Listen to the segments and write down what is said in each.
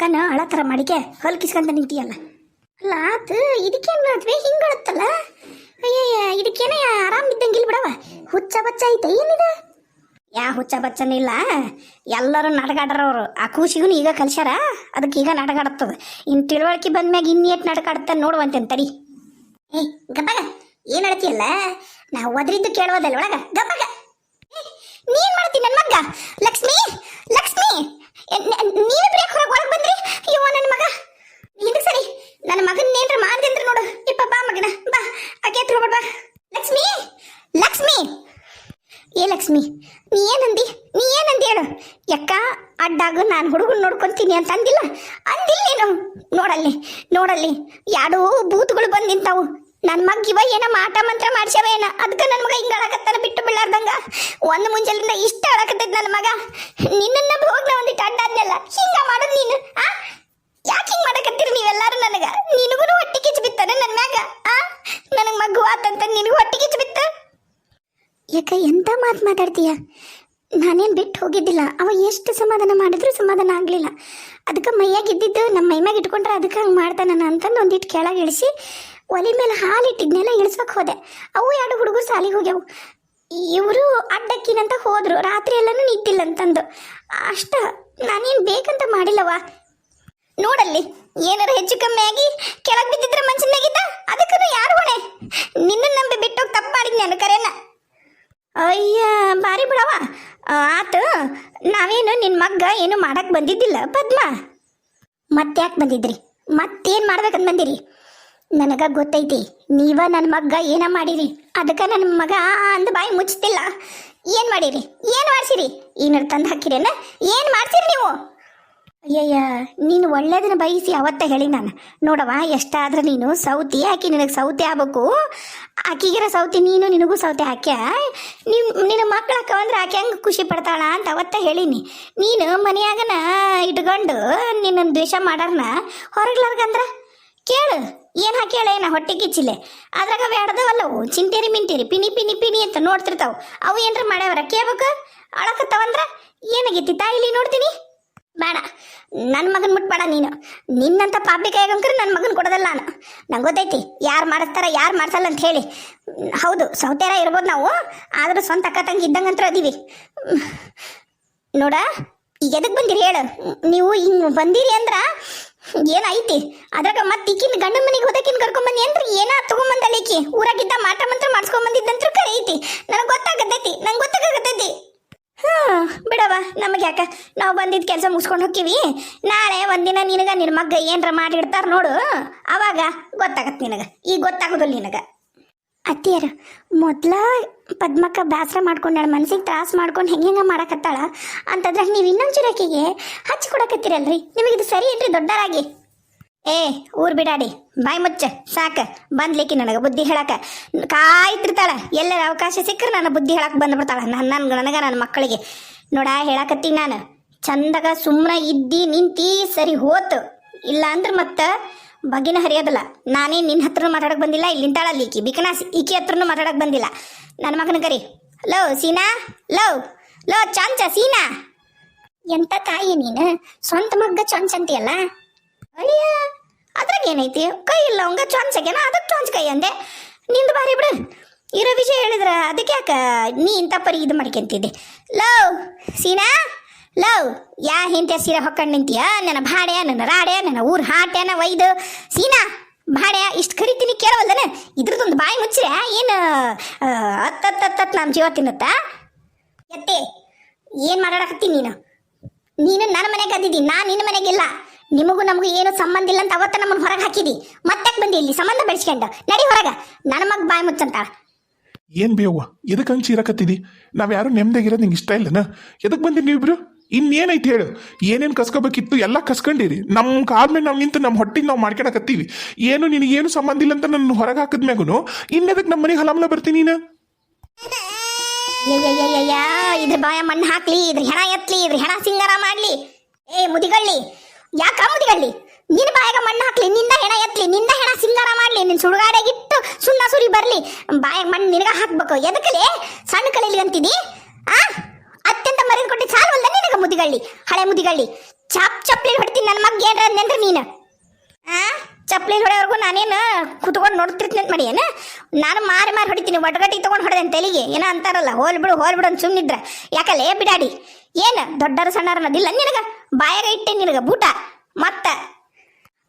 ಮುಖನ ಅಳತರ ಮಾಡಿಕೆ ಹೊಲ್ಕಿಸ್ಕೊಂತ ನಿಂತಿಯಲ್ಲ ಅಲ್ಲ, ಆತು, ಇದಕ್ಕೇನು ಮಾಡ್ತೀವಿ ಹಿಂಗಳತ್ತಲ್ಲ? ಅಯ್ಯಯ್ಯ, ಇದಕ್ಕೇನೆ ಆರಾಮ್ ಇದ್ದಂಗಿಲ್ ಬಿಡವ? ಹುಚ್ಚ ಬಚ್ಚ ಐತೆ, ಏನಿದ? ಯಾ ಹುಚ್ಚ ಬಚ್ಚನಿಲ್ಲ ಎಲ್ಲರೂ ನಡಗಾಡ್ರವ್ರು. ಆ ಕೂಸಿಗೂ ಈಗ ಕಲ್ಸ್ಯಾರ? ಅದಕ್ಕೆ ಈಗ ನಡಗಾಡತ್ತದ. ಇನ್ನು ತಿಳುವಳಿಕೆ ಬಂದ್ಮ್ಯಾಗ ಇನ್ನೇಟ್ ನಡಗಾಡತ್ತ ನೋಡುವಂತೆ ತಡಿ. ಏ ಗಬ್ಬಗ ಏನ್ ಹೇಳ್ತೀಯಲ್ಲ ನಾವು ಒದ್ರಿದ್ದು ಕೇಳುವುದಲ್ಲ ಒಳಗ. ಗಬ್ಬಗ ನೀನ್ ಮಾಡ್ತೀನಿ ನನ್ನ ಮಗ ಲಕ್ಷ್ಮಿ ಲಕ್ಷ್ಮಿ! ನೀವೇ ಬ್ರೇಕ್ ಹೊರಗೆ ಒಳಗೆ ಬಂದ್ರಿ? ಅಯ್ಯೋ, ನನ್ನ ಮಗ. ಹಿಂದಕ್ಕೆ ಸರಿ. ನನ್ನ ಮಗನ್ ಏನ್ರ ಮಾಡ್ದೆ ಅಂದ್ರೆ ನೋಡು. ಇಪ್ಪ ಬಾ ಮಗನ. ಬಾ. ಆಕೆ ಹತ್ರ ಬಾ. ಲಕ್ಷ್ಮಿ! ಲಕ್ಷ್ಮಿ! ಏ, ಲಕ್ಷ್ಮಿ, ನೀ ಏನಂದಿ? ನೀ ಏನಂದಿ ಹೇಳು? ಯಕ್ಕ, ಅಡ್ಡಾಗ, ನಾನು ಹುಡುಗನ ನೋಡ್ಕೊಂತೀನಿ ಅಂತ ಅಂದಿಲ್ಲ? ಅಂದಿಲ್ಲ ನೀನು ನೋಡಲ್ಲಿ ನೋಡಲ್ಲಿ. ಯಾಡೋ ಬೂತ್ಗಳು ಬಂದು ನಿಂತಾವು. ನನ್ನ ಮಗ ಇವ ಏನ ಮಾಟ ಮಂತ್ರ ಮಾಡ್ಸ್ಯಾವ ಏನ. ಅದಕ್ಕೆ ನನ್ನ ಮಗ ಹಿಂಗೆ ಬಿಟ್ಟು ಬೀಳಾರ್ದಂಗ. ಒಂದು ಮುಂಜಾಲಿಂದ ಇಷ್ಟ ಅಳಕತ್ತೈತಿ ನನ್ನ ಮಗ. ನಿನ್ನನ್ನ ಹೋಗ್ಲ ಒಂದಿಟ್ಟು ಅಡ್ಡಾದ್ನೆಲ್ಲ ಹಿಂಗ ಮಾಡೋದು ನೀನು, ಆ? ಯಾಕೆ ಹಿಂಗ್ ಮಾಡಕತ್ತೀರಿ ನೀವೆಲ್ಲಾರು ನನಗ? ನಿನಗೂ ಹೊಟ್ಟೆ ಕಿಚ್ಚು ಬಿತ್ತಾನೆ ನನ್ನ ಮ್ಯಾಗ, ಆ? ನನಗೆ ಮಗು ಆತಂತ ನಿನಗೂ ಹೊಟ್ಟೆ ಕಿಚ್ಚು ಬಿತ್ತ? ಯಾಕ ಎಂತ ಮಾತು ಮಾತಾಡ್ತೀಯ? ನಾನೇನು ಬಿಟ್ಟು ಹೋಗಿದ್ದಿಲ್ಲ. ಅವ ಎಷ್ಟು ಸಮಾಧಾನ ಮಾಡಿದ್ರು ಸಮಾಧಾನ ಆಗಲಿಲ್ಲ. ಅದಕ್ಕೆ ಮೈಯಾಗಿದ್ದಿದ್ದು ನಮ್ಮ ಮೈಮ್ಯಾಗ ಇಟ್ಕೊಂಡ್ರೆ ಅದಕ್ಕೆ ಹಂಗೆ ಮಾಡ್ತಾನ ಅಂತಂದು ಒಂದಿಟ್ಟು ಕೆಳಗೆ ಇಳಿಸಿ ಒಲೆ ಮೇಲೆ ಹಾಲಿಟ್ಟಿದ್ನೆಲ್ಲ ಇಳಿಸ್ಬೇಕು ಹೋದೆ. ಅವು ಎರಡು ಹುಡುಗರು ಸಾಲಿಗೆ ಹೋಗ್ಯವು. ಇವರು ಅಡ್ಡಕ್ಕಿನಂತ ಹೋದ್ರು. ರಾತ್ರಿ ಎಲ್ಲನೂ ನಿದ್ದಿಲ್ಲ ಅಂತಂದು. ಅಷ್ಟ, ನಾನೇನು ಬೇಕಂತ ಮಾಡಿಲ್ಲವ ನೋಡಲ್ಲಿ, ಏನಾರ ಹೆಚ್ಚು ಕಮ್ಮಿ ಆಗಿ ಕೆಳಗೆ ಬಿದ್ದಿದ್ರೆ ಮನ್ಸಿನಾಗಿದ್ದ? ಅದಕ್ಕೂ ಯಾರು ಹೊಣೆ? ನಿನ್ನ ನಂಬಿ ಬಿಟ್ಟೋಗಿ ತಪ್ಪು ಮಾಡಿದ್ನಿ ನಾನು ಕರೆನ. ಅಯ್ಯ, ಬಾರಿ ಬಿಡವ ಆತ, ನಾವೇನು ನಿನ್ನ ಮಗ್ಗ ಏನು ಮಾಡಕ್ ಬಂದಿದ್ದಿಲ್ಲ, ಪದ್ಮ? ಮತ್ತ್ಯಾಕೆ ಬಂದಿದ್ರಿ? ಮತ್ತೇನು ಮಾಡ್ಬೇಕಂತ ಬಂದಿರಿ? ನನಗ ಗೊತ್ತೈತಿ. ನೀವ ನನ್ನ ಮಗ್ಗ ಏನ ಮಾಡಿರಿ. ಅದಕ್ಕೆ ನನ್ನ ಮಗ ಅಂದ ಬಾಯಿ ಮುಚ್ಚತಿಲ್ಲ ಏನು ಮಾಡಿರಿ? ಏನು ಮಾಡ್ಸಿರಿ? ಏನಾರು ತಂದು ಹಾಕಿರೇನ? ಏನು ಮಾಡ್ಸಿರಿ ನೀವು? ಅಯ್ಯಯ್ಯ, ನೀನು ಒಳ್ಳೇದನ್ನ ಬಯಸಿ ಅವತ್ತ ಹೇಳಿ ನಾನು. ನೋಡವ ಎಷ್ಟಾದ್ರೆ ನೀನು ಸೌತಿ ಹಾಕಿ ನಿನಗೆ ಸೌತೆ ಆಗ್ಬೇಕು. ಆಕಿಗಿರ ಸೌತಿ ನೀನು, ನಿನಗೂ ಸೌತೆ ಹಾಕ್ಯ? ನಿಮ್ಮ ನಿನ್ನ ಮಕ್ಳು ಹಾಕವಂದ್ರೆ ಆಕೆ ಹೆಂಗೆ ಖುಷಿ ಪಡ್ತಾಳ ಅಂತ ಅವತ್ತ ಹೇಳೀನಿ. ನೀನು ಮನೆಯಾಗನ ಇಟ್ಕೊಂಡು ನಿನ್ನ ದ್ವೇಷ ಮಾಡೋರ್ನ? ಹೊರಗ್ಲಾರ್ಗಂದ್ರ? ಕೇಳು. ಏನು ಹಾಕೇಳ ಏನ? ಹೊಟ್ಟೆ ಕಿಚ್ಚಿಲೆ. ಅದ್ರಾಗ ಬೇಡದವಲ್ಲವು ಚಿಂಟೇರಿ ಮಿಂಟೇರಿ, ಪಿನಿ ಪಿನಿ ಪಿನಿ ಅಂತ ನೋಡ್ತಿರ್ತಾವ. ಅವು ಏನ್ರ ಮಾಡ್ಯಾವ್ರ? ಕೇಳ್ಬೇಕು? ಅಳಕತ್ತವಂದ್ರ? ಏನಾಗೈತಿ? ಇಲ್ಲಿ ನೋಡ್ತೀನಿ. ಬೇಡ. ನನ್ನ ಮಗನ್ ಮುಟ್ಬೇಡ ನೀನು. ನಿನ್ನಂತ ಪಾಪಿ ಕೈಗಂಕ್ರೆ ನನ್ನ ಮಗನ್ ಕೊಡೋದಲ್ಲ ನಾನು. ನಂಗೆ ಗೊತ್ತೈತಿ. ಯಾರು ಮಾಡಿಸ್ತಾರ, ಯಾರು ಮಾಡ್ಸಲ್ಲ ಅಂತ ಹೇಳಿ. ಹೌದು ಸೌತೆರ ಇರ್ಬೋದು ನಾವು. ಆದ್ರೆ ಸ್ವಂತ ಅಕ್ಕ ತಂಗಿ ಇದ್ದಂಗಂತ್ರ ಅದೀವಿ. ನೋಡ, ಈಗ ಎದಕ್ಕೆ ಬಂದಿರಿ ಹೇಳು? ನೀವು ಹಿಂಗೆ ಬಂದಿರಿ ಅಂದ್ರ ಏನೈತಿ ಅದ್ರಾಗ ಮತ್ತೆ ಈಕಿನ ಗಂಡನ ಮನೆಗೆ ಹೋದಕಿನ ಕರ್ಕೊಂಡ್ ಅಂದ್ರೆ ಏನ ತಗೊಂಬಂದಲ್ಲ ಈಕಿ? ಊರಾಗಿದ್ದ ಮಾಟ ಮಂತ್ರ ಮಾಡಿಸ್ಕೊಂಬಂದಿದ್ದಂತ್ರ ಕರೆ ಐತಿ ನನಗೆ ಗೊತ್ತಾಗತೈತಿ ನಂಗೆ ಗೊತ್ತಾಗತೈತಿ ಹಾ ಬಿಡವ ನಮಗೆ ಯಾಕ? ನಾವು ಬಂದಿದ್ ಕೆಲಸ ಮುಗಿಸ್ಕೊಂಡು ಹೋಗ್ತೀವಿ ನಾಳೆ ಒಂದಿನ ನಿನಗ ನಿನ್ನ ಮಗ್ಗ ಏನ್ರ ಮಾಡಿಡ್ತಾರ ನೋಡು. ಅವಾಗ ಗೊತ್ತಾಗತ್ತೆ ನಿನಗ. ಈಗ ಗೊತ್ತಾಗೋದಿಲ್ಲ ನಿನಗ. ಅತ್ತಿಯರ, ಮೊದ್ಲ ಪದ್ಮಕ್ಕ ಬೇಸರ ಮಾಡ್ಕೊಂಡಾಳ ಮನ್ಸಿಗೆ ತ್ರಾಸ ಮಾಡ್ಕೊಂಡು ಹೆಂಗೆ ಹೆಂಗೆ ಮಾಡಕತ್ತಾಳ ಅಂತಂದ್ರೆ ನೀವು ಇನ್ನೊಂದು ಆಕೆಗೆ ಹಚ್ಚಿ ಕೊಡಕತ್ತೀರಲ್ರಿ? ನಿಮಗೆ ಇದು ಸರಿ ಏನ್ರಿ ದೊಡ್ಡರಾಗಿ ಏ, ಊರ್ ಬಿಡಾಡಿ, ಬಾಯ್ ಮುಚ್ಚ, ಸಾಕ. ಬಂದ್ಲಿಕ್ಕೆ ನನಗೆ ಬುದ್ಧಿ ಹೇಳಕ. ಕಾಯ್ತಿರ್ತಾಳ, ಎಲ್ಲರ ಅವಕಾಶ ಸಿಕ್ಕರೆ ನನ್ನ ಬುದ್ಧಿ ಹೇಳಕ್ ಬಂದ್ಬಿಡ್ತಾಳ ನನ್ನ ನನ್ನ ನನಗ ನನ್ನ ಮಕ್ಕಳಿಗೆ. ನೋಡ, ಹೇಳಕತ್ತೀನಿ ನಾನು. ಚಂದಗ ಸುಮ್ಮನೆ ಇದ್ದಿ ನಿಂತಿ ಸರಿ ಹೋತು. ಇಲ್ಲ ಅಂದ್ರೆ ಮತ್ತೆ ಬಗಿನ ಹರಿಯೋದಿಲ್ಲ. ನಾನೇ ನಿನ್ನ ಹತ್ರ ಮಾತಾಡಕ್ಕೆ ಬಂದಿಲ್ಲ, ಇಲ್ಲಿ ನಿಂತಾಳಲ್ಲಿ ಈಕಿ. ಬಿಕನಾಸ್ ಈಕಿ ಹತ್ರನೂ ಮಾತಾಡಕ್ ಬಂದಿಲ್ಲ. ನನ್ನ ಮಗನ ಕರಿ. ಲೋ, ಸೀನಾ? ಲೋ ಲೋ, ಚಾಂಚ, ಸೀನಾ? ಎಂತ ತಾಯಿ ನೀನು? ಸ್ವಂತ ಮಗ್ಗ ಚಾಂಚ್ ಅಂತೀಯಲ್ಲ? ಅಯ್ಯ ಅದ್ರಾಗ ಏನೈತಿ? ಕೈ ಇಲ್ಲ, ಅವಂಗ ಆಗ್ಯಾನ? ಅದಕ್ಕೆ ಚಾಂಚ್ ಕೈ ಅಂದೆ. ನಿಂದು ಬಾರಿ ಬಿಡು. ಇರೋ ವಿಷಯ ಹೇಳಿದ್ರ, ಅದಕ್ಕೆ ಯಾಕ ನೀ ಇಂಥ ಪರಿ ಇದು ಮಾಡ್ಕೊಂತಿದ್ದೆ? ಲವ್ ಸೀನಾ? ಲವ್, ಯಾ ಹಿಂತೆ ಸೀರೆ ಹೊಕ್ಕಂಡು ನಿಂತೀಯ? ನನ್ನ ಭಾಡೆ ನನ್ನ ರಾಡ್ಯ, ನನ್ನ ಊರ್ ಹಾಟ್ಯಾನ ವೈದ್. ಸೀನಾ ಭಾಡೆ ಇಷ್ಟು ಕರಿತೀನಿ ಕೇಳವಲ್ದನ? ಇದ್ರದೊಂದು ಬಾಯಿ ಮುಚ್ಚ್ರೆ ಏನು ಅತ್ತತ್ತತ್ತತ್ ನಮ್ಮ ಜೀವ ತಿನ್ನುತ್ತಾ? ಎತ್ತೆ ಏನು ಮಾತಾಡಕತ್ತೀನಿ ನೀನು? ನೀನು ನನ್ನ ಮನೆಗೆ ಅದಿದ್ದಿ ನಾ ನಿನ್ನ ಮನೆಗಿಲ್ಲ ನಿಮಗೂ ನಮಗೂ ಏನು ಸಂಬಂಧ ಇಲ್ಲ ಅಂತ ಅವತ್ತ ನಮ್ಮನ್ನು ಹೊರಗೆ ಹಾಕಿದಿ ಮತ್ತೆ ಬಂದಿ ಇಲ್ಲಿ? ಸಂಬಂಧ ಬೆಳೆಸ್ಕೊಂಡು ನಡಿ ಹೊರಗ. ನನ್ನ ಮಗ ಬಾಯಿ ಮುಚ್ಚಂತಾಳ ಏನ್ ಬೇವ ಎದಕ್ಕೆ ಹಂಗೆ ಚೀರಕತ್ತಿದಿ? ನಾವ್ ಯಾರು ನೆಮ್ಮದಿಗಿರೋದು ನಿಂಗೆ ಇಷ್ಟ ಇಲ್ಲನ? ಎದಕ್ ಬಂದಿ ನೀವಿಬ್ರು? ಇನ್ನೇನೈತಿ ಹೇಳು? ಏನೇನು ಕಸ್ಕೋಬೇಕಿತ್ತು ಎಲ್ಲ ಕಸ್ಕೊಂಡಿರಿ. ನಮ್ಮ ಕಾದ್ಮೇಲೆ ನಾವು ನಿಂತು ನಮ್ಮ ಹೊಟ್ಟಿಗೆ ನಾವು ಮಾಡ್ಕೊಳಕತ್ತೀವಿ ಏನು ನಿನಗೇನು ಸಂಬಂಧ ಇಲ್ಲ ಅಂತ ನನ್ನ ಹೊರಗೆ ಹಾಕಿದ್ಮ್ಯಾಗುನು ಇನ್ನದಕ್ಕೆ ನಮ್ಮ ಮನೆಗೆ ಹಲಮಲ ಬರ್ತೀನಿ ನೀನು? ಇದ್ರ ಬಾಯ ಮಣ್ಣು ಹಾಕ್ಲಿ, ಇದ್ರ ಹೆಣ ಎತ್ಲಿ, ಇದ್ರ ಹೆಣ ಸಿಂಗಾರ ಮಾಡ್ಲಿ. ಏ, ಮುದಿಗಳ್ಳಿ ಯಾಕ ಮುದಿಗಳ್ಳಿ? ನಿನ್ನ ಬಾಯಾಗ ಮಣ್ಣು ಹಾಕ್ಲಿ, ನಿಂದ ಹೆಣ ಎತ್ಲಿ, ನಿಂದ ಹೆಣ ಸಿಂಗಾರ ಮಾಡ್ಲಿ, ನಿನ್ ಸುಡುಗಾಡೆಗಿಟ್ಟು ಸುಣ್ಣ ಸುರಿ ಬರ್ಲಿ. ಬಾಯಾಗ ಮಣ್ಣು ನಿನಗ ಹಾಕ್ಬೇಕು. ಎದಕ್ಕಲೇ ಸಣ್ಣ ಕಲೀಲಿ ಅಂತಿದಿ? ಆ? ಅತ್ಯಂತ ಮರ್ಯಾದೆ ಕೊಟ್ಟು ಸಾಲ್ವಲ್ದ ನಿನಗ ಮುದಿಗಳ್ಳಿ ಹಳೆ ಮುದಿಗಳ್ಳಿ ಚಾಪ್ ಚಪ್ಲಿ ಹೊಡಿತೀನಿ ನನ್ನ ಮಗ ಏನ್ರ ಅಂದ್ರ ನೀನು. ಆ? ಚಪ್ಲಿ ಹೊಡೆಯೋರ್ಗು ನಾನೇನು ಕುತ್ಕೊಂಡು ನೋಡ್ತಿರ್ತೀನಿ ಅಂತ ಮಾಡಿ ಏನ ನಾನು ಮಾರಿ ಮಾರಿ ಹೊಡಿತೀನಿ, ಒಡಗಟ್ಟಿ ತಗೊಂಡು ಹೊಡೆದೆ ತಲೆಗೆ. ಏನೋ ಅಂತಾರಲ್ಲ, ಹೋಲ್ ಬಿಡು ಹೋಲ್ ಬಿಡು ಅಂತ ಸುಮ್ಮನಿದ್ರ ಏ ಬಿಡಾಡಿ? ಏನು ದೊಡ್ಡರ ಸಣ್ಣರ ಅನ್ನೋದಿಲ್ಲ ನಿನಗ? ಬಾಯಾಗ ಇಟ್ಟೆ ನಿನಗ ಬೂಟ? ಮತ್ತ?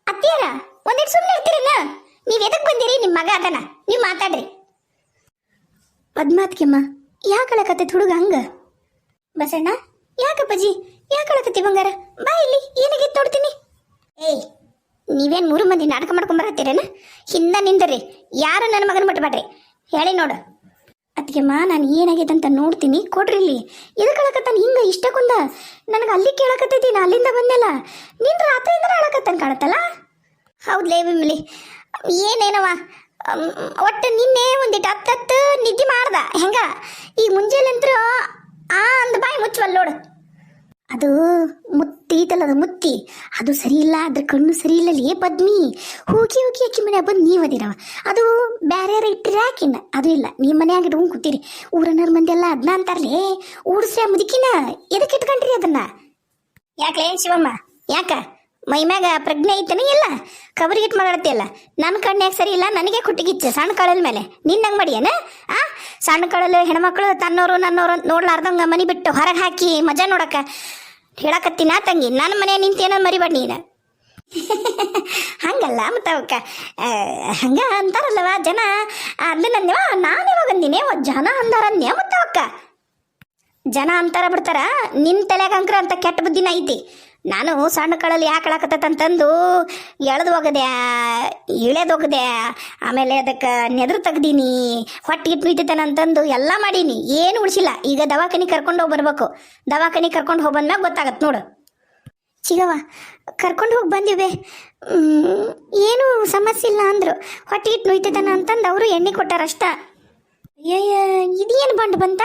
ಅತ್ತಿಯರ ಒಂದಿಟ್ಟು ಸುಮ್ಮನೆ ಇರ್ತೀರನ? ನೀವು ಎದಕ್ಕೆ ಬಂದಿರಿ? ನಿಮ್ಮ ಮಗ ಅದನ. ನೀವು ಮಾತಾಡ್ರಿ. ಪದ್ಮಾತ್ಕೆಮ್ಮ ಯಾಕೆ ಕತೆ ಹುಡುಗ ಹಂಗ? ಬಸಣ್ಣ? ಯಾಕಪ್ಪಜಿ? ಯಾಕೆ ಬಂಗಾರ? ಬಾ ಇಲ್ಲಿ ಏನಾಗಿತ್ತು ನೋಡ್ತೀನಿ. ಏಯ್, ನೀವೇನು ಮೂರು ಮಂದಿ ನಾಟಕ ಮಾಡ್ಕೊಂಡ್ ಬರತ್ತೀರೇನ ಹಿಂದ ನಿಂದರಿ, ಯಾರು ನನ್ನ ಮಗನ ಬಿಟ್ಬೇಡ್ರಿ ಹೇಳಿ ನೋಡು. ಅದಕ್ಕೆಮ್ಮ ನಾನು ಏನಾಗಿದೆ ಅಂತ ನೋಡ್ತೀನಿ, ಕೊಡ್ರಿ ಇಲ್ಲಿ. ಎದಕ್ಕೆ ಹಿಂಗೆ ಇಷ್ಟಕ್ಕೊಂದ ನನಗೆ ಅಲ್ಲಿ ಕೇಳಕತ್ತೈತಿ, ನಾ ಅಲ್ಲಿಂದ ಬಂದೆಲ್ಲ. ನಿನ್ ರಾತ್ರಿಯಿಂದ ಅಳಕತ್ತಾನ ಕಾಣತ್ತಲ್ಲ? ಹೌದ್ಲೇ ಬಿಮ್ಲಿ ಏನೇನವ? ಒಟ್ಟು ನಿನ್ನೆ ಒಂದಿಟ್ಟು ಹತ್ತತ್ತು ನಿದ್ದೆ ಮಾಡ್ದ. ಹೆಂಗ? ಈಗ ಮುಂಜಾನೆಂತ್ರು ಆ ಅಂದ ಬಾಯಿ ಮುಚ್ಚುವಲ್ಲ ನೋಡು. ಅದು ಮುತ್ತಿ ಐತಲ್ಲ ಅದು ಮುತ್ತಿ. ಅದು ಸರಿ ಇಲ್ಲ, ಅದ್ರ ಕಣ್ಣು ಸರಿ ಇಲ್ಲ, ಲೇ ಪದ್ಮಿ. ಹೋಗಿ ಹೋಗಿ ಅಕ್ಕಿ ಮನೆ ಬಂದು ನೀವು ಅದಿರವ. ಅದು ಬೇರೆ ಇಟ್ಟಿರ ಹಾಕಿನ ಅದು ಇಲ್ಲ ನಿಮ್ಮ ಮನ್ಯಾಗ ಇಟ್ಕೊಂಡು ಕೂತೀರಿ. ಊರನ್ನೋರ್ ಮಂದಿ ಎಲ್ಲ ಅದನ್ನ ಅಂತಾರಲೇ. ಊಡಿಸ್ರೆ ಮುದುಕಿನ ಎದಕ್ಕೆ ಇಟ್ಕೊಂಡ್ರಿ ಅದನ್ನ? ಯಾಕೆ ಶಿವಮ್ಮ? ಯಾಕ? ಮೈಮ್ಯಾಗ ಪ್ರಜ್ಞೆ ಐತನ ಇಲ್ಲ? ಕಬರಿಗಿಟ್ ಇಟ್ಟು ಮಾತಾಡ್ತೀಯಲ್ಲ ನನ್ನ ಕಣ್ಣಾಗ ಸರಿ ಇಲ್ಲ, ನನಗೆ ಕುಟ್ಟಿಗಿಚ್ಚೆ ಸಣ್ಣ ಕಳಲ್ ಮೇಲೆ. ನಿನ್ನಂಗೆ ಮಾಡಿಯೇನ? ಆ? ಸಣ್ಣ ಕಳಲು ಹೆಣ್ಮಕ್ಳು ತನ್ನೋರು ನನ್ನೋರು ನೋಡ್ಲಾರ್ದಂಗ ಮನಿ ಬಿಟ್ಟು ಹೊರಗೆ ಹಾಕಿ ಮಜಾ ನೋಡಕ ಹೇಳಕತ್ತೀನ ತಂಗಿ? ನನ್ನ ಮನೆ ನಿಂತೇನೋ ಮರಿಬೇಡ ನೀನು. ಹಂಗಲ್ಲ ಮತ್ತು ಹಂಗ ಅಂತಾರಲ್ಲವ ಜನ. ಅದನ್ನಂದೇವ ನಾನು ಇವಾಗ ಅಂದಿನಿ. ಜನ ಅಂದಾರನ್ಯ ಮತ್ತು ಜನ ಅಂತಾರ ಬಿಡ್ತಾರ. ನಿನ್ ತಲೆಗಂಕ್ರ ಅಂತ ಕೆಟ್ಟ ಬುದ್ಧಿನ ಐತಿ. ನಾನು ಸಣ್ಣ ಕಳಲ್ಲಿ ಯಾಕೆ ಅಂತಂದು ಎಳೆದು ಹೋಗದೆ ಇಳೆದು ಹೋಗದೆ, ಆಮೇಲೆ ಅದಕ್ಕೆ ನೆದ್ರು ತೆಗ್ದೀನಿ, ಹೊಟ್ಟೆ ಇಟ್ಟು ಅಂತಂದು ಎಲ್ಲ ಮಾಡೀನಿ. ಏನು ಉಳಿಸಿಲ್ಲ. ಈಗ ದವಾಖಾನೆ ಕರ್ಕೊಂಡು ಹೋಗಿ ಬರ್ಬೇಕು. ದವಾಖಾನೆ ಕರ್ಕೊಂಡು ಹೋಗಿ ಬಂದ್ಮ್ಯಾಗ ಗೊತ್ತಾಗತ್ತೆ ನೋಡು. ಚಿಗವ ಕರ್ಕೊಂಡು ಹೋಗಿ ಬಂದಿವೆ. ಏನು ಸಮಸ್ಯೆ ಇಲ್ಲ ಅಂದ್ರು. ಹೊಟ್ಟೆ ಇಟ್ಟು ನುಯ್ತಿದ್ದಾನ ಅಂತಂದು ಅವರು ಎಣ್ಣೆ ಕೊಟ್ಟಾರಷ್ಟ. ಅಯ್ಯಯ್ಯ ಇದೇನು ಬಂಡು ಬಂತ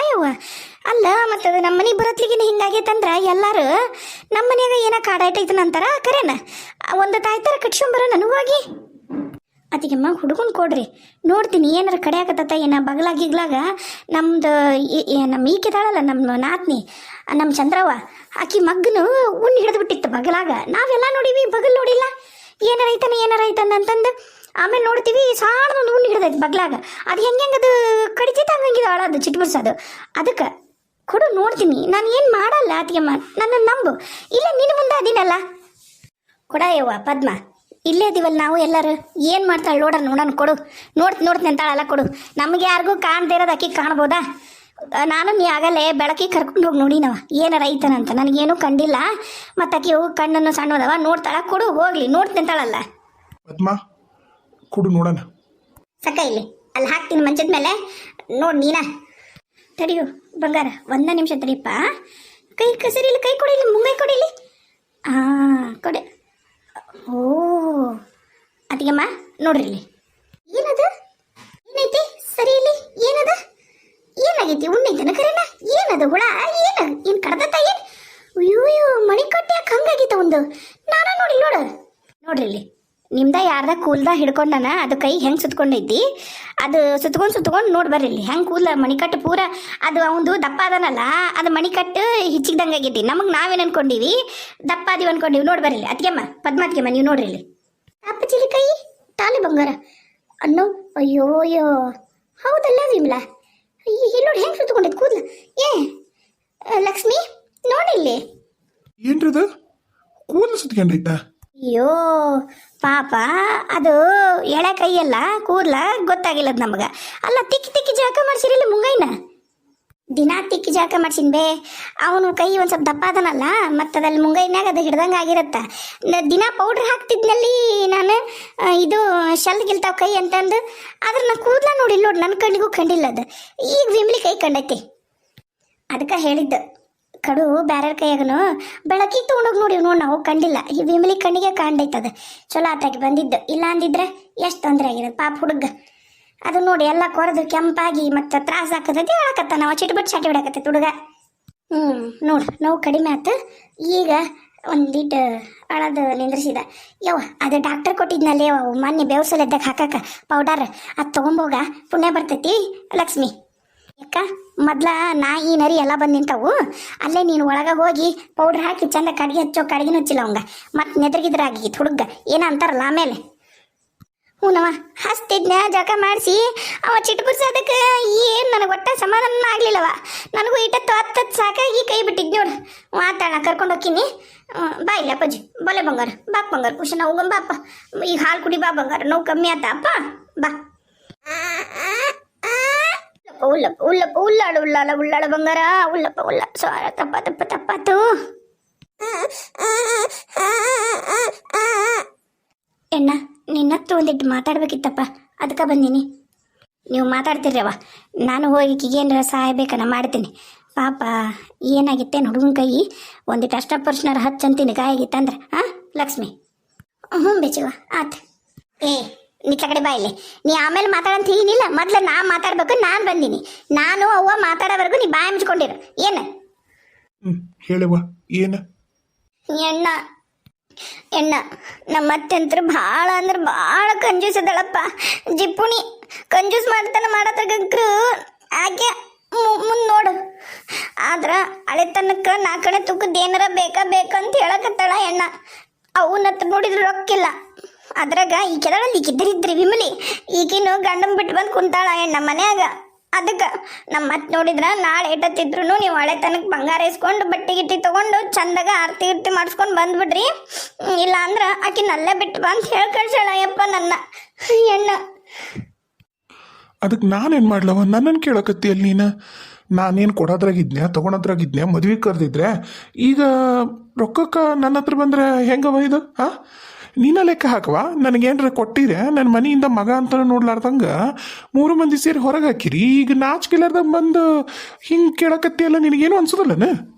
ಅಲ್ಲ ಮತ್ತು ಅದು ನಮ್ಮ ಮನೆಗೆ ಬರತ್ಲಿಗಿನ ಹಿಂಗಾಗೈತಂದ್ರ ಎಲ್ಲಾರು ನಮ್ಮ ಮನ್ಯಾಗ ಏನ ಕಾಡಾಯ್ತೈತನ ಅಂತಾರ ಕರೇನ? ಒಂದು ತಾಯ್ತರ ಕಟ್ಸ್ಕೊಂಬರ ನನಗೂ ಹೋಗಿ. ಅದಕ್ಕೆಮ್ಮ ಹುಡುಗನ್ ಕೊಡ್ರಿ. ನೋಡ್ತೀನಿ, ಏನಾರ ಕಡಿಯಾಕತ್ತ ಏನ ಬಗಲಾಗಿಗ್ಲಾಗ ನಮ್ದು ನಮ್ಮ ಈಕೆ ಈಕಿದಾಳಲ್ಲ ನಮ್ಮ ನಾತ್ನಿ ನಮ್ಮ ಚಂದ್ರವ್ವ. ಆಕಿ ಮಗ್ಗನು ಉಣ್ಣು ಹಿಡಿದು ಬಿಟ್ಟಿತ್ತು ಬಗಲಾಗ. ನಾವೆಲ್ಲ ನೋಡಿವಿ, ಬಗಲ್ ನೋಡಿಲ್ಲ. ಏನಾರ ಐತನ ಏನಾರ ಐತನ ಅಂತಂದು. ಆಮೇಲೆ ನೋಡ್ತೀವಿ ಸಾಣದೊಂದು ಹುಣ್ಣು ಹಿಡ್ದೈತಿ ಬಗ್ಲಾಗ. ಅದು ಹೆಂಗೆ ಹೆಂಗೆ ಅದು ಕಡಿತೈತೆ ಹಂಗಂಗಿದೆ ಅದು. ಚಿಟ್ಬಿಡ್ಸೋದು ಅದಕ್ಕೆ ಕೊಡು ನೋಡ್ತೀನಿ. ನಾನು ಏನು ಮಾಡಲ್ಲ ಅತಿಯಮ್ಮ ನನ್ನ ನಂಬು. ಇಲ್ಲ, ನಿನ್ನ ಮುಂದೆ ಅದೀನಲ್ಲ. ಕೊಡ ಯವ್ವ, ಪದ್ಮ. ಇಲ್ಲೇ ಇದೀವಲ್ಲ ನಾವು ಎಲ್ಲರೂ. ಏನು ಮಾಡ್ತಾಳೆ ನೋಡ ನೋಡೋಣ, ಕೊಡು. ನೋಡ್ತಿ ನೋಡ್ತೀನಿ ಅಂತಾಳಲ್ಲ, ಕೊಡು. ನಮಗೆ ಯಾರಿಗೂ ಕಾಣದೇ ಇರೋದು ಅಕ್ಕಿ ಕಾಣ್ಬೋದಾ? ನಾನು ನೀ ಆಗಲೇ ಬೆಳಕಿಗೆ ಕರ್ಕೊಂಡು ಹೋಗಿ ನೋಡಿ ನಾವು. ಏನಾರ ಐತನಂತ ನನಗೇನು ಕಂಡಿಲ್ಲ. ಮತ್ತು ಅಕ್ಕಿ ಕಣ್ಣನ್ನು ಸಣ್ಣದವ, ನೋಡ್ತಾಳ. ಕೊಡು, ಹೋಗ್ಲಿ. ನೋಡ್ತೀನಿ ಅಂತಾಳಲ್ಲ. ಪದ್ಮ. ಕೊಡು ನೋಡೋಣ. ಸಕ್ಕ ಇಲ್ಲಿ. ಅಲ್ಲಿ ಹಾಕ್ತೀನಿ ಮಂಚದ ಮೇಲೆ. ನೋಡಿ ನೀನ. ತಡಿಯು, ಬಂಗಾರ, ಒಂದ ನಿಮಿಷ ತಡಿಯಪ್ಪ ಕೈ ಕ- ಸರಿ ಇಲ್ಲಿ ಕೈ ಕೊಡಿಲಿ ಮುಂಗೈ ಕೊಡಿಲಿ ಹಾಂ ಕೊಡಿ. ಓ ಅದಕ್ಕಮ್ಮ ನೋಡ್ರಿ ಇಲ್ಲಿ ಏನದು ಏನೈತಿ ಸರಿ ಇಲ್ಲಿ ಏನದ ಏನಾಗೈತಿ ಉಣ್ಣೈತನ ಕರೆನ ಏನದು ಹುಳ ಏನ ಏನು ಕಡ್ದತ್ತ ಏನು ಅಯ್ಯೋ ಮಣಿಕಟ್ಟೆ ಯಾಕೆ ಹಂಗಾಗಿತ್ತ ಒಂದು ನಾನ ನೋಡಿ ನೋಡು ನೋಡ್ರಿ ಇಲ್ಲಿ ನಿಮ್ದ ಯಾರ್ದ ಕೂಲ್ದ ಹಿಡ್ಕೊಂಡನ, ಅದು ಕೈ ಹೆಂಗೆ ಸುತ್ಕೊಂಡೈತಿ? ಅದು ಸುತ್ಕೊಂಡು ಸುತ್ಕೊಂಡು ನೋಡಿ ಬರ್ರಿ ಇಲ್ಲಿ, ಹೆಂಗೆ ಕೂದಲ ಮಣಿಕಟ್ಟು ಪೂರ, ಅದು ಅವಂದು ದಪ್ಪ ಅದನಲ್ಲ, ಅದು ಮಣಿಕಟ್ಟು ಹಿಚ್ಚಿದಂಗೆ ಆಗೈತಿ. ನಮಗೆ ನಾವೇನು ಅನ್ಕೊಂಡಿವಿ? ದಪ್ಪ ಅದೀವಿ ಅನ್ಕೊಂಡಿವಿ. ನೋಡಿ ಬರ್ರಿ ಅದ್ಕೆಮ್ಮ ಪದ್ಮಾತ್ಗೆಮ್ಮ ನೀವು ನೋಡ್ರಿ ಇಲ್ಲಿ. ಅಪ್ಪಚಿಲಿ ಕೈ, ತಾಲಿ ಬಂಗಾರ. ಅನ್ನೋ ಅಯ್ಯೋ ಅಯ್ಯೋ. ಹೌದಲ್ಲ ವಿಮ್ಲಾ? ಇಲ್ಲಿ ಹೆಂಗ್ ಹೆಂಗೆ ಕೂದಲು? ಏ, ಲಕ್ಷ್ಮಿ ಲಕ್ಷ್ಮಿ ನೋಡಿಲ್ಲಿ ಏನ್ರದು? ಕೂದಲು ಸುತ್ಕೊಂಡೈತ? ಅಯ್ಯೋ, ಪಾಪ. ಅದು ಎಳೆ ಕೈಯಲ್ಲ ಕೂದ್ಲ ಗೊತ್ತಾಗಿಲ್ಲದ ನಮಗ. ಅಲ್ಲ, ತಿಕ್ಕಿ ತಿಕ್ಕಿ ಜಾಕ ಮಾಡ್ಸಿರಿಲ್ಲ ಮುಂಗೈನ? ದಿನ ತಿಕ್ಕಿ ಜಾಕ ಮಾಡ್ಸಿನ್ ಬೇ. ಅವನು ಕೈ ಒಂದು ಸ್ವಲ್ಪ ದಪ್ಪ ಅದನಲ್ಲ ಮತ್ತು ಅದಲ್ಲಿ ಮುಂಗೈನಾಗ ಅದು ಹಿಡ್ದಂಗೆ ಆಗಿರತ್ತ. ದಿನ ಪೌಡ್ರ್ ಹಾಕ್ತಿದ್ನಲ್ಲಿ ನಾನು ಇದು ಶಲ್ ಗಿಲ್ತಾವ ಕೈ ಅಂತಂದು. ಆದ್ರೆ ನಾ ಕೂದ್ಲ ನೋಡಿಲ್ಲ ನೋಡಿ ನನ್ನ ಕಣ್ಣಿಗೂ ಕಂಡಿಲ್ಲ ಅದು. ಈಗ ವಿಮ್ಲಿ ಕೈ ಕಂಡೈತಿ. ಅದಕ್ಕೆ ಹೇಳಿದ್ದು. ಕಡು ಬ್ಯಾರ ಕೈಯಾಗನು ಬೆಳಕಿ ತೊಗೊಂಡೋಗಿ ನೋಡಿ ನೋಡಿ ನಾವು, ಕಂಡಿಲ್ಲ. ಈ ವಿಮಲಿ ಕಣ್ಣಿಗೆ ಕಾಂಡೈತದ ಚಲೋ ಆತಾಗಿ ಬಂದಿದ್ದು. ಇಲ್ಲ ಅಂದಿದ್ರೆ ಎಷ್ಟು ತೊಂದರೆ ಆಗಿದೆ ಪಾಪ ಹುಡುಗ. ಅದು ನೋಡಿ ಎಲ್ಲ ಕೊರೆದು ಕೆಂಪಾಗಿ ಮತ್ತೆ ತ್ರಾಸ ಹಾಕತೈತಿ ಹೇಳಕತ್ತ ನಾವು ಚಿಟ್ಬಿಟ್ಟು ಚಾಟಿ ಬಿಡಕತ್ತ ಹುಡುಗ. ಹ್ಞೂ ನೋಡು, ನೋವು ಕಡಿಮೆ ಆಯ್ತು ಈಗ ಒಂದಿಟ್ಟು ಅಳದು ನಿಂದ್ರಿಸಿದ. ಯವ್ವ, ಅದು ಡಾಕ್ಟರ್ ಕೊಟ್ಟಿದ್ನಲ್ಲೇ ಮೊನ್ನೆ ಎದ್ದಾಗ ಹಾಕಕ್ಕ ಪೌಡರ್ ಅದು ತೊಗೊಂಬೋಗ ಪುಣ್ಯ ಬರ್ತೈತಿ ಲಕ್ಷ್ಮಿ. ಯಾಕ? ಮೊದ್ಲ ನಾಯಿ, ನರಿ ಎಲ್ಲ ಬಂದು ನಿಂತಾವು. ಅಲ್ಲೇ ನೀನು ಒಳಗ ಹೋಗಿ ಪೌಡ್ರ್ ಹಾಕಿ ಚಂದ ಕಡಿಗೆ ಹಚ್ಚೋ, ಕಡಿಗೆ ಹಚ್ಚಿಲ್ಲ ಅವಂಗ. ಮತ್ತೆ ನೆದ್ರಗಿದ್ರಾಗಿ ಹುಡುಗ. ಏನ ಅಂತಾರಲ್ಲ ಆಮೇಲೆ? ಹ್ಞೂನವ ಹಸ್ತಿದ್ನ ಜಕ ಮಾಡಿಸಿ, ಅವ ಚಿಟ್ಬುರ್ಸೋದಕ್ಕೆ ಏನು ನನಗೆ ಒಟ್ಟ ಸಮಾಧಾನ ಆಗ್ಲಿಲ್ಲವ. ನನಗೂ ಇಟ್ಟತ್ತು ಹತ್ತತ್ತು ಸಾಕಾಗಿ ಕೈ ಬಿಟ್ಟಿದ್ ನೋಡು. ಮಾತಾಡ ಕರ್ಕೊಂಡು ಹೋಗ್ತೀನಿ ಬಾ ಇಲ್ಲ ಅಪ್ಪಾಜಿ. ಬಲೆ ಬಂಗಾರ. ಬಾಕ್ ಬಂಗಾರ ಖುಷಿ ನಾವು ಬಾಪ ಈಗ ಹಾಲು ಕುಡಿ ಬಾ ಬಂಗಾರ. ನೋವು ಕಮ್ಮಿ ಆತ, ಅಪ್ಪ. ಬಾ. ಉಲ್ಲಪ್ಪ ಉಲ್ಲಪ್ಪ ಉಲ್ಲಾಡು ಉಲ್ಲಾಳ ಉಲ್ಲಾಳ ಬಂಗಾರ ಉಲ್ಲಪ್ಪ ಉಲ್ಲ ಸಾರ ತಪ್ಪ ತಪ್ಪ ತಪ್ಪಾತು ಎಣ್ಣ ನಿನ್ನ ಹತ್ರ ಒಂದಿಟ್ಟು ಮಾತಾಡ್ಬೇಕಿತ್ತಪ್ಪ ಅದಕ್ಕೆ ಬಂದೀನಿ ನೀವು ಮಾತಾಡ್ತಿರ್ರವ ನಾನು ಹೋಗಿ ಈಗೇನಾರ ಸಹಾಯ ಬೇಕನ ಮಾಡ್ತೀನಿ ಪಾಪ ಏನಾಗಿತ್ತೇನು ಹುಡುಗನ ಕೈ ಒಂದಿಟ್ಟು ಅಷ್ಟಪರ್ಷನರ ಹಚ್ಚಂತೀನಿ ಗಾಯಾಗಿತ್ತಂದ್ರೆ ಹಾಂ ಲಕ್ಷ್ಮಿ ಹ್ಞೂ ಬೇಚವ ಆತ್ ಏ ನಿಕ್ಕ ಕಡೆ ಬಾ ಇಲ್ಲಿ. ನೀ ಆಮೇಲೆ ಮಾತಾಡಂತ ಏನಿಲ್ಲ ಮೊದ್ಲು ನಾ ಮಾತಾಡ್ಬೇಕು ನಾನು ಬಂದೀನಿ. ನಾನು ಅವ್ವ ಮಾತಾಡೋವರೆಗೂ ನೀ ಬಾಯಿ ಮುಚ್ಕೊಂಡಿರು. ಏನು? ಹೇಳವ್ವ ಏನು? ಎಣ್ಣ. ಎಣ್ಣ ನಮ್ಮ ಅತ್ತೆಂತ್ರ ಭಾಳ ಅಂದ್ರೆ ಭಾಳ ಕಂಜೂಸ್ ಅದಳಪ್ಪ ಜಿಪ್ಪುಣಿ. ಕಂಜೂಸ್ ಮಾಡ್ತಾನೆ ಮಾಡತ್ರಗಂಕ್ರು ಆಕೆ ಮುಂದೆ ನೋಡು. ಆದ್ರ ಹಳೆತನಕ್ಕೆ ನಾಲ್ಕಣೆ ತುಕ್ಕದ ಏನಾರ ಬೇಕಾ ಬೇಕಂತ ಹೇಳಕತ್ತಾಳ ಎಣ್ಣ. ಅವನತ್ತ ನೋಡಿದ್ರೆ ರೊಕ್ಕಿಲ್ಲ. ಅದ್ರಾಗ ಈ ಕೆಳಗಲ್ಲಿ ಇದ್ರಿ ವಿಮಲಿ. ಈಗಿನ ಗಂಡನ್ ಬಿಟ್ಟು ಬಂದು ಕುಂತಾಳ ಎಣ್ಣ ಮನ್ಯಾಗ? ಅದಕ್ಕೆ ನಮ್ಮ ಮತ್ತೆ ನೋಡಿದ್ರ ನಾಳೆ ಏಟತ್ತಿದ್ರು ನೀವು ಹಳೆ ತನಕ ಬಂಗಾರ ಇಸ್ಕೊಂಡು ಬಟ್ಟೆ ಗಿಟ್ಟಿ ತಗೊಂಡು ಚಂದಾಗ ಆರತಿ ಇರ್ತಿ ಮಾಡಿಸ್ಕೊಂಡು ಬಂದ್ಬಿಡ್ರಿ. ಇಲ್ಲ ಅಂದ್ರ ಆಕಿನ ಅಲ್ಲೇ ಬಿಟ್ಟು ಬಾ ಅಂತ ಹೇಳಿ ಕಳ್ಸಾಳ ಯಪ್ಪ ನನ್ನ. ಎಣ್ಣ. ಅದಕ್ಕೆ ನಾನೇನು ಮಾಡ್ಲವ? ನನ್ನನ್ನು ಕೇಳಕತ್ತಿ ಅಲ್ಲಿ ನೀನು? ನಾನೇನು ಕೊಡೋದ್ರಾಗಿದ್ನೆ ತೊಗೊಳೋದ್ರಾಗಿದ್ನೆ ಮದುವೆ ಕರೆದಿದ್ರೆ? ಈಗ ರೊಕ್ಕಕ್ಕೆ ನನ್ನ ಹತ್ರ ಬಂದ್ರೆ ಹೆಂಗವ ಇದು? ಹಾಂ? ನೀನ ಲೆಕ್ಕ ಹಾಕವ ನನಗೇನ್ರ ಕೊಟ್ಟಿರೆ ನನ್ನ ಮನೆಯಿಂದ ಮಗ ಅಂತ ನೋಡ್ಲಾರ್ದಂಗ ಮೂರು ಮಂದಿ ಸೇರಿ ಹೊರಗೆ ಹಾಕಿರಿ. ಈಗ ನಾಚಿಕೆಲಾರ್ದಂಗೆ ಬಂದು ಹಿಂಗೆ ಕೇಳಕತ್ತಿ ಅಲ್ಲ ನಿನಗೇನು ಅನ್ಸೋದಲ್ಲನ?